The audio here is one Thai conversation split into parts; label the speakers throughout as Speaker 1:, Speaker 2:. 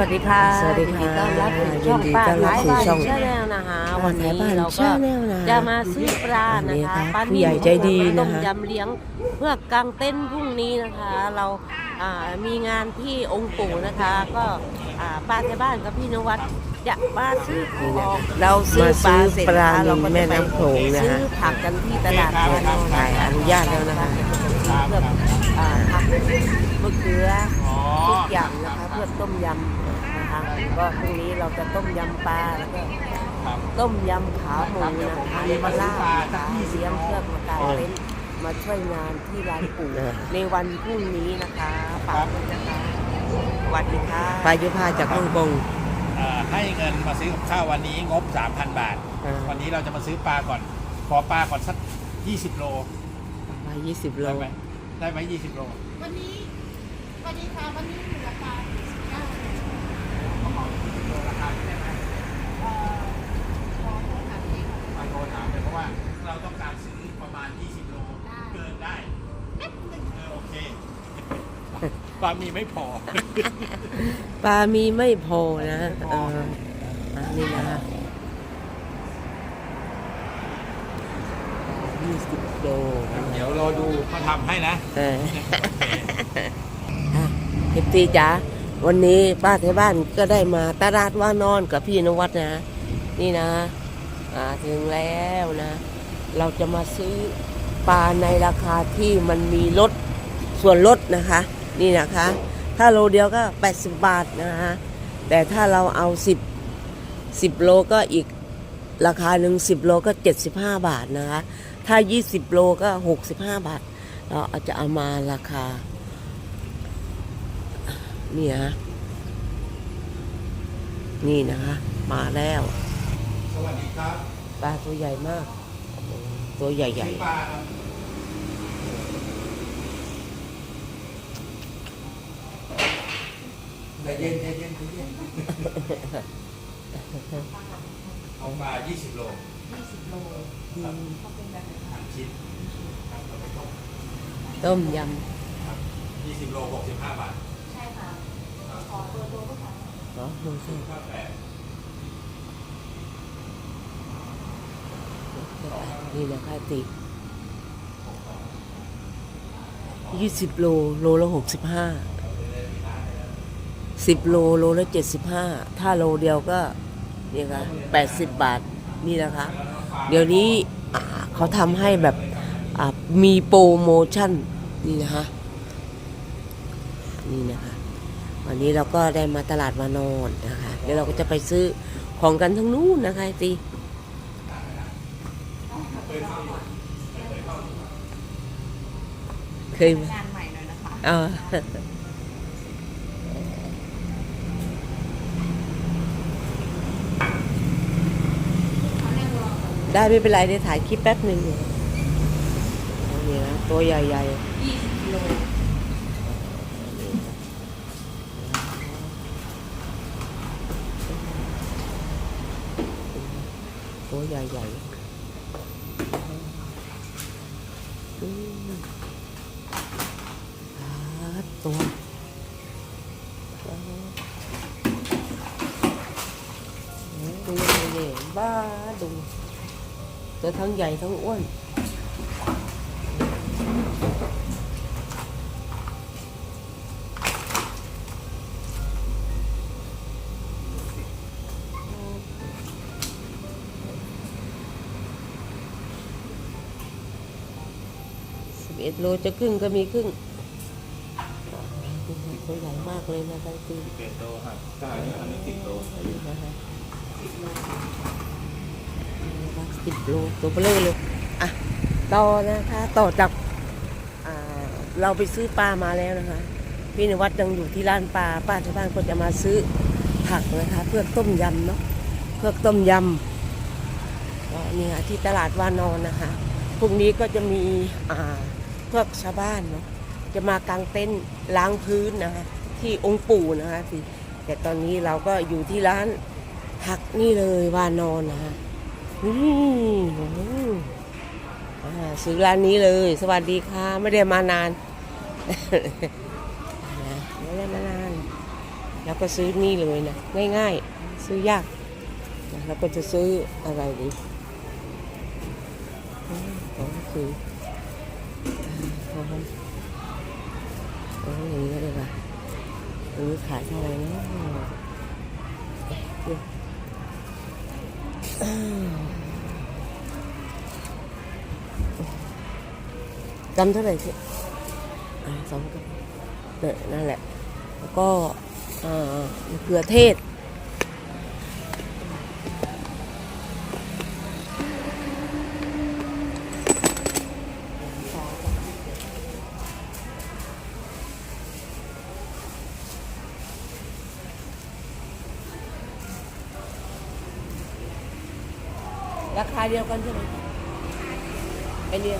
Speaker 1: วัสดีค่ะ
Speaker 2: สวัสดีค่ะ
Speaker 1: ยินต้อนรับสู่ช่อง
Speaker 2: ยินดี
Speaker 1: ป้า
Speaker 2: ต้อนรับ
Speaker 1: ท้าย
Speaker 2: สู่
Speaker 1: บ้าน
Speaker 2: ช่อง
Speaker 1: ชาแนลนะคะ
Speaker 2: ป้า
Speaker 1: วัน
Speaker 2: ท้าย
Speaker 1: นี้
Speaker 2: บ้าน
Speaker 1: เราก็
Speaker 2: Channel นะ
Speaker 1: จะมาซื้อปลา
Speaker 2: อันนี้
Speaker 1: นะคะ
Speaker 2: ค่ะ
Speaker 1: ปลา
Speaker 2: ผู้ใหญ่ใจดีนะคะ
Speaker 1: ต้มยำเลี้ยงเพื่อกางเต้นท์พรุ่งนี้นะคะ เราอ่ามีงานที่องค์ปู่นะคะ ก็อ่าป้าท้ายบ้านกับพี่นวัดจะมาซื้อของเราซื้อปลาเสร็จ
Speaker 2: ปลา
Speaker 1: นะคะเราก็
Speaker 2: แม่
Speaker 1: จะไป
Speaker 2: น้ำโขงนะ
Speaker 1: ซื้อ
Speaker 2: คะ
Speaker 1: ผักกันที่ตลาดวานอน
Speaker 2: ถ่ายอนุญาตแล้วนะคะ
Speaker 1: เพื่ออ่าผักมะเขือทุกอย่างนะคะเพื่อต้มยำ นะคะก็พรุ่งนี้เราจะต้มยำปลาแล้วก็ต้มยำขาหมูนะคะมาล่านะคะเลี้ยงเพื่อมากางเต็นท์มาช่วยงานที่ร้านปู่
Speaker 2: เออ
Speaker 1: ในวันพรุ่งนี้นะคะฝากด้วยนะคะสวัสดีค่ะ
Speaker 2: ปลายุพาจากฮ่องกง
Speaker 3: เอ่อให้เงินมาซื้อกับข้าววันนี้งบ 3,000 บาท
Speaker 2: อ่า
Speaker 3: วันนี้เราจะมาซื้อปลาก่อน ขอปลาก่อนสัก 20 โล
Speaker 2: ปลายี่สิบโล
Speaker 3: ได้ไหมได้ไหม20 โล
Speaker 4: วันนี้ วันนี้ค่ะ วันนี้ราคาเก้า
Speaker 3: ราคาได้ไหม
Speaker 4: เอ่อขอโทรถามเองค่ะ
Speaker 3: มาโทรถามเลยเพราะว่าเราต้องการซื้อประมาณ 20 โล เกินได้
Speaker 4: แป๊บหนึ่ง
Speaker 3: เออโอเค ป ลามีไม่พอ
Speaker 2: ปลามีไม่พอนะเอออันนี้นะคะยี่สิบโล
Speaker 3: เดี๋ยวรอดูเขาทำให้นะ
Speaker 2: เออ เอฟซีจ๋าวันนี้ป้าที่บ้านก็ได้มาตลาดว่านอนกับพี่นวัดนะ นี่นะอ่าถึงแล้วนะ เราจะมาซื้อปลาในราคาที่มันมีลดส่วนลดนะคะ นี่นะคะ ถ้าโลเดียวก็ 80 บาทนะคะแต่ถ้าเราเอา 10 10 โลก็อีกราคาหนึ่ง10 โลก็ 75 บาทนะคะ ถ้า 20 โลก็ 65 บาท เราอาจจะเอามาราคานี่นะนี่นะคะ มาแล้ว
Speaker 3: สวัสดีครับ
Speaker 2: ปลาตัวใหญ่มาก ตัวใหญ่
Speaker 3: ซื้อปลาครับ ใจเย็นใจเย็นใจเย็นเอาปลา20 โล
Speaker 4: 20โล
Speaker 3: ครับ
Speaker 4: เขาเป็นแบบไหน
Speaker 3: หั่นชิ้นครับเอาไปต้ม
Speaker 2: ๆต้มย
Speaker 3: ครับ20 โล 65 บาท
Speaker 4: ใช่ค่ะขอเบอร์โทรก็ค่ะำ
Speaker 2: เนาะดูสิ
Speaker 3: ข้าวแปด
Speaker 2: นี่นะคะติยี่สิบโล โลละหกสิบห้า สิบโลโลละเจ็ดสิบห้าถ้าโลเดียวก็นี่ค่ะแปดสิบบาทนี่นะคะ เดี๋ยวนี้อ่าเขาทำให้แบบอ่ามีโปรโมชั่นนี่นะคะนี่นะคะ วันนี้เราก็ได้มาตลาดวานอนนะคะ เดี๋ยวเราก็จะไปซื้อของกันทั้งนู้นนะคะไอ้ตีเคย
Speaker 4: งานใหม่หน่อยนะคะ
Speaker 2: เออ ได้ไม่เป็นไรเดี๋ยวถ่ายคลิปแป๊บหนึ่งเนี่นะตัวใหญ่
Speaker 4: 20กิโล
Speaker 2: ๆตัวใหญ่ๆอืมอ่ตัว ตัวทั้งใหญ่ทั้งอ้วนสิบเอ็ดโลจะครึ่งก็มีครึ่งตัวใหญ่มากเลยนะคะตี
Speaker 3: เป็นโลครับใช่อันนี้10โล
Speaker 2: นี่นะคะ สิบโลตัวเบลอเลยอะต่อนะคะต่อจากอ่าเราไปซื้อปลามาแล้วนะคะพี่นวัดยังอยู่ที่ร้านปลาป้าที่บ้านก็จะมาซื้อผักนะคะเพื่อต้มยำเนาะเพื่อต้มยำก็นี่ค่ะที่ตลาดวานอนนะคะพรุ่งนี้ก็จะมีอ่าพวกชาวบ้านเนาะจะมากางเต็นท์ล้างพื้นนะคะที่องค์ปู่นะคะที่แต่ตอนนี้เราก็อยู่ที่ร้านผักนี่เลยวานอนนะคะ นี่ซื้อร้านนี้เลย สวัสดีค่ะ ไม่ได้มานาน ไม่ได้มานาน แล้วก็ซื้อนี่เลยนะ ง่ายๆ ซื้อยาก แล้วก็จะซื้ออะไรดีอืมก็คือพอมันโอ้อย่างนี้ก็ได้ป่ะอันนี้ขายเท่าไหร่นะเดี๋ยวอ้าว กำเท่าไหร่สิอ่สองกับเนี่ยนั่นแหละ แล้วก็อ่ามะเขือเทศ ราคาเดียวกันใช่ไหมไอเดีย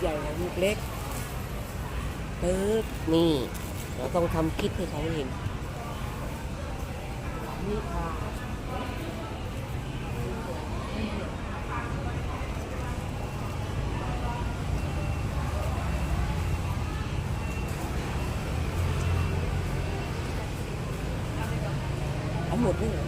Speaker 2: ใหญ่กับลูกเล็กปึ๊บนี่ เราต้องทำคลิปให้เขาเห็น นี่ค่ะเอาหมดเลยเหรอ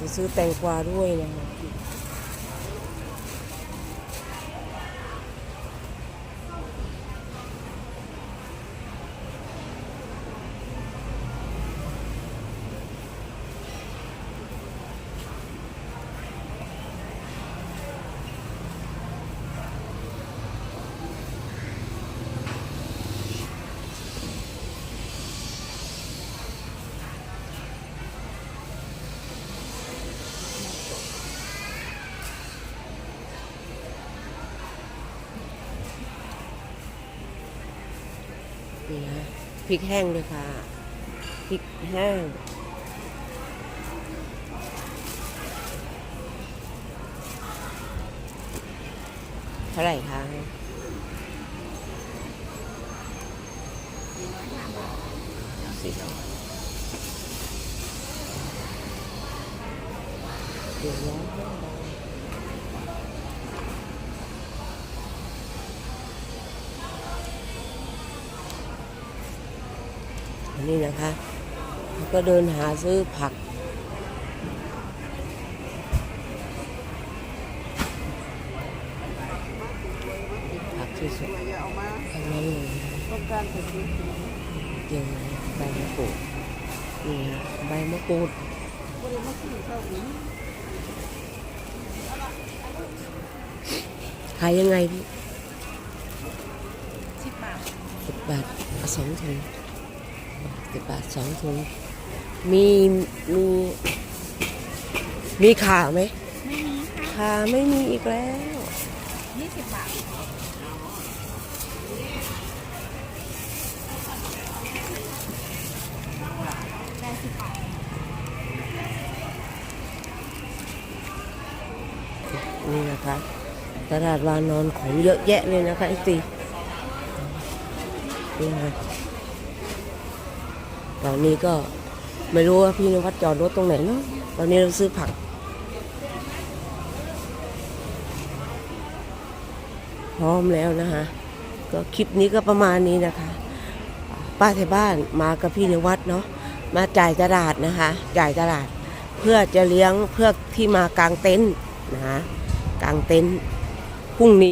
Speaker 2: จะ ซื้อแตงกวาด้วยนะคะนี่ฮะ พริกแห้งด้วยค่ะ พริกแห้ง เท่าไหร่คะสิ สียงร้องอั นนี้นะคะแล้วก็เดินหาซื้อผัก ผักที่สุดทั้งนั้นเลยเกี่ยวใบมะกรูดนี่ฮะใบมะกรูดขายยังไงพี่
Speaker 4: สิบบาท
Speaker 2: สิบบาทเอาสองถุง สิบบาทสองถุงมีมี มีขาไหม
Speaker 4: ไม่มีค่ะ
Speaker 2: ขาไม่มีอีกแล้ว
Speaker 4: ยี่สิบบาทแปดสิบบาท
Speaker 2: นี่นะคะตลาดวานอนของเยอะแยะเลยนะคะไอ้ตีนี่นะ ตอนนี้ก็ไม่รู้ว่าพี่นวัดจอดรถตรงไหนเนาะตอนนี้เราซื้อผักพร้อมแล้วนะคะก็คลิปนี้ก็ประมาณนี้นะคะ ป้าที่บ้านมากับพี่นวัดเนาะมาจ่ายตลาดนะคะ จ่ายตลาดเพื่อจะเลี้ยงเพื่อที่มากางเต็นท์นะคะกางเต็นท์พรุ่งนี้